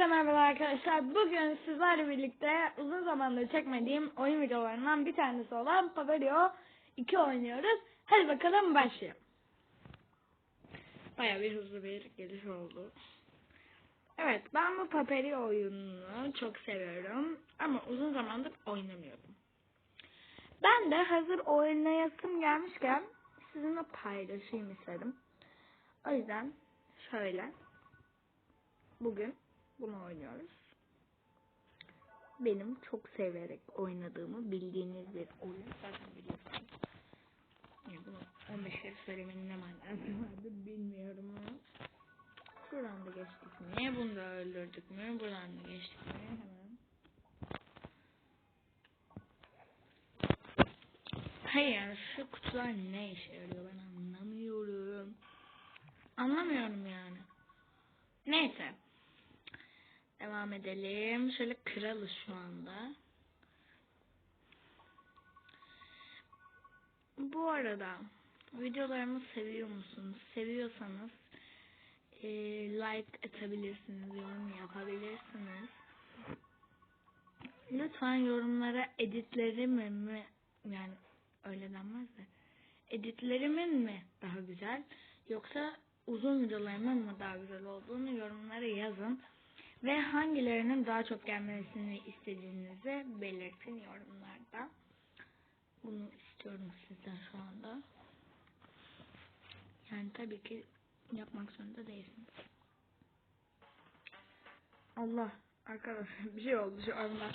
Hepinize merhaba arkadaşlar. Bugün sizlerle birlikte uzun zamandır çekmediğim oyun videolarından bir tanesi olan Paverio 2 oynuyoruz. Hadi bakalım başlayalım. Baya bir hızlı bir geliş oldu. Evet ben bu Paperio oyununu çok seviyorum ama uzun zamandır oynamıyordum. Ben de hazır oynayasım gelmişken sizinle paylaşayım istedim. O yüzden şöyle bugün bunu oynuyoruz. Benim çok severek oynadığımı bildiğiniz bir oyun. Zaten biliyorsunuz. Ya bunu 15 kere söylemenin ne manası vardı bilmiyorum ama. Buradan da geçtik mi? Bunu da öldürdük mü? Buradan da geçtik mi? Hemen. Hayır yani şu kutular ne işe yarıyor ben anlamıyorum. Anlamıyorum yani. Neyse. Devam edelim. Şöyle kralız şu anda. Bu arada videolarımı seviyor musunuz? Seviyorsanız e, like atabilirsiniz, yorum yapabilirsiniz. Lütfen yorumlara editlerimi mi yani öyle denmez de editlerimin mi daha güzel yoksa uzun videolarımın mı daha güzel olduğunu yorumlara yazın. Ve hangilerinin daha çok gelmesini istediğinizi belirtin yorumlarda. Bunu istiyorum sizden şu anda. Yani tabii ki yapmak zorunda değilsiniz. Allah arkadaşlar bir şey oldu şu anda.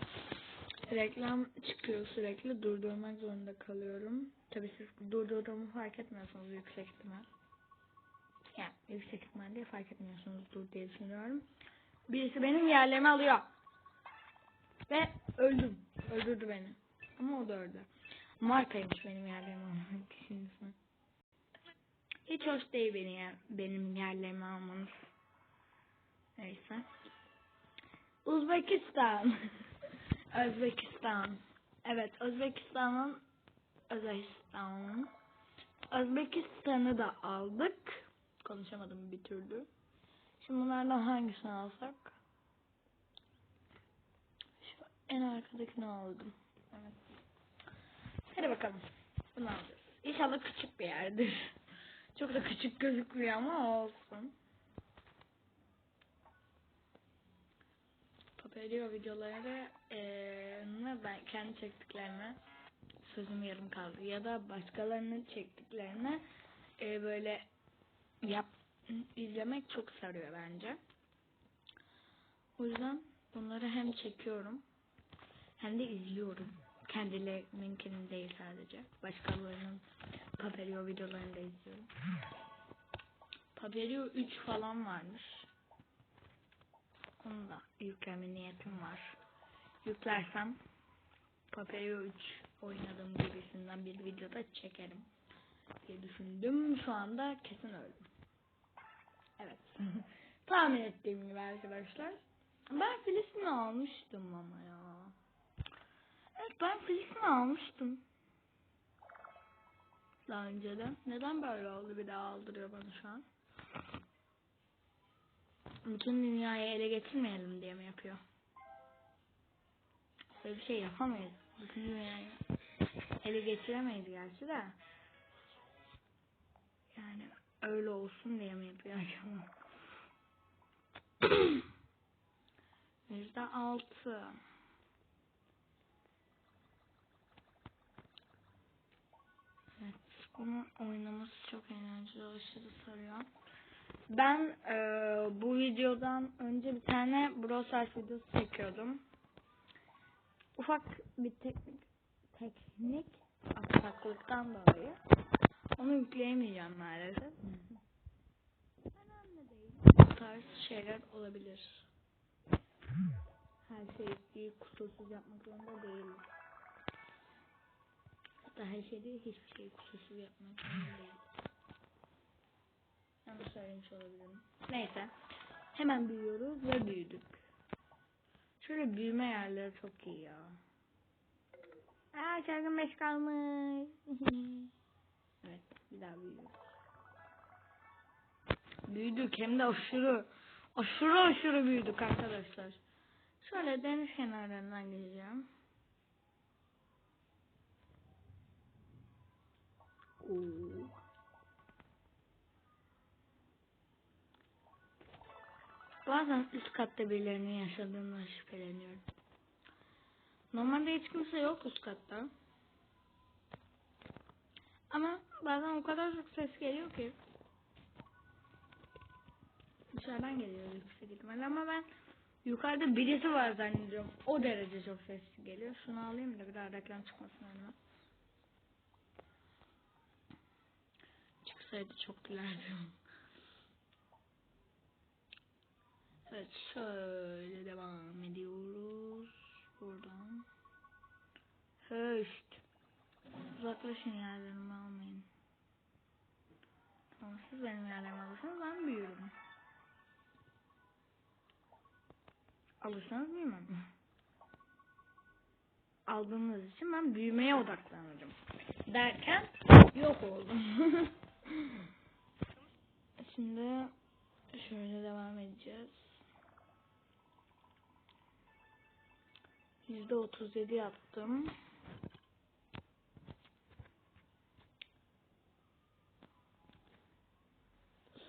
Reklam çıkıyor sürekli durdurmak zorunda kalıyorum. Tabii siz durdurduğumu fark etmiyorsunuz yüksek ihtimal. Yani yüksek ihtimal diye fark etmiyorsunuzdur diye düşünüyorum. Birisi benim yerlerimi alıyor. Ve öldüm. Öldürdü beni. Ama o da öldü. Markaymış benim yerlerimi almak Hiç hoş değil benim, yer, benim yerlerimi almanız. Neyse. Uzbekistan. Özbekistan. Evet, Özbekistan'ın Özbekistan. Özbekistan'ı da aldık. Konuşamadım bir türlü. Şimdi bunlardan hangisini alsak? Şu en arkadakini aldım. Evet. Hadi bakalım. Bunu alacağız. İnşallah küçük bir yerdir. Çok da küçük gözükmüyor ama olsun. Paperio videoları ee, ben kendi çektiklerime sözüm yarım kaldı. Ya da başkalarının çektiklerine e, böyle yap izlemek çok sarıyor bence. O yüzden bunları hem çekiyorum hem de izliyorum. Kendilerinkini değil sadece. Başkalarının Paperio videolarını da izliyorum. Paperio 3 falan varmış. Onu da yükleme niyetim var. Yüklersem Paperio 3 oynadığım gibisinden bir videoda çekerim diye düşündüm. Şu anda kesin öldüm. Evet. Tahmin ettiğim gibi arkadaşlar. Ben Filistin'i almıştım ama ya. Evet ben Filistin'i almıştım. Daha önceden. Neden böyle oldu bir daha aldırıyor bana şu an? Bütün dünyayı ele geçirmeyelim diye mi yapıyor? Böyle bir şey yapamayız. Bütün dünyayı ele geçiremeyiz gerçi de. Yani öyle olsun diye mi yapıyor acaba? Yüzde altı. Evet, bunu oynaması çok eğlenceli, aşırı sarıyor. Ben e, bu videodan önce bir tane Brawl Stars videosu çekiyordum. Ufak bir teknik teknik aksaklıktan dolayı onu yükleyemeyeceğim maalesef. Bu tarz şeyler olabilir. Her şeyi kusursuz yapmak zorunda değil. Hatta her şey değil, hiçbir şeyi kusursuz yapmak zorunda değil. Yanlış söylemiş olabilirim. Neyse. Hemen büyüyoruz ve büyüdük. Şöyle büyüme yerleri çok iyi ya. Aa çarkın beş kalmış. büyüyoruz. Büyüdük hem de aşırı. aşırı aşırı büyüdük arkadaşlar. Şöyle deniz kenarlarından geçeceğim. Oo. Bazen üst katta birilerinin yaşadığından şüpheleniyorum. Normalde hiç kimse yok üst katta. Ama bazen o kadar çok ses geliyor ki. Dışarıdan geliyor yüksek ihtimalle ama ben yukarıda birisi var zannediyorum. O derece çok ses geliyor. Şunu alayım da bir daha reklam çıkmasın önüme. Çıksaydı çok gülerdim. Evet şöyle devam ediyoruz. Buradan. Höşt. Uzaklaşın yerlerimi almayın. Tamam siz benim yerlerimi alırsanız ben büyürüm. Alırsanız büyümem. Aldığınız için ben büyümeye odaklanırım. Derken yok oldum. Şimdi şöyle devam edeceğiz. Yüzde otuz yedi yaptım.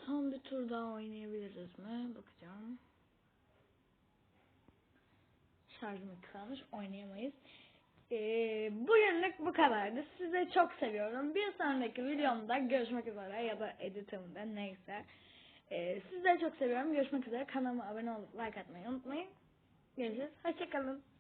Son bir tur daha oynayabiliriz mi? Bakacağım. Şarjım kalmış. Oynayamayız. Ee, bugünlük bu kadardı. Sizi çok seviyorum. Bir sonraki videomda görüşmek üzere ya da editimde neyse. Ee, sizleri çok seviyorum. Görüşmek üzere. Kanalıma abone olup like atmayı unutmayın. Görüşürüz. Hoşçakalın.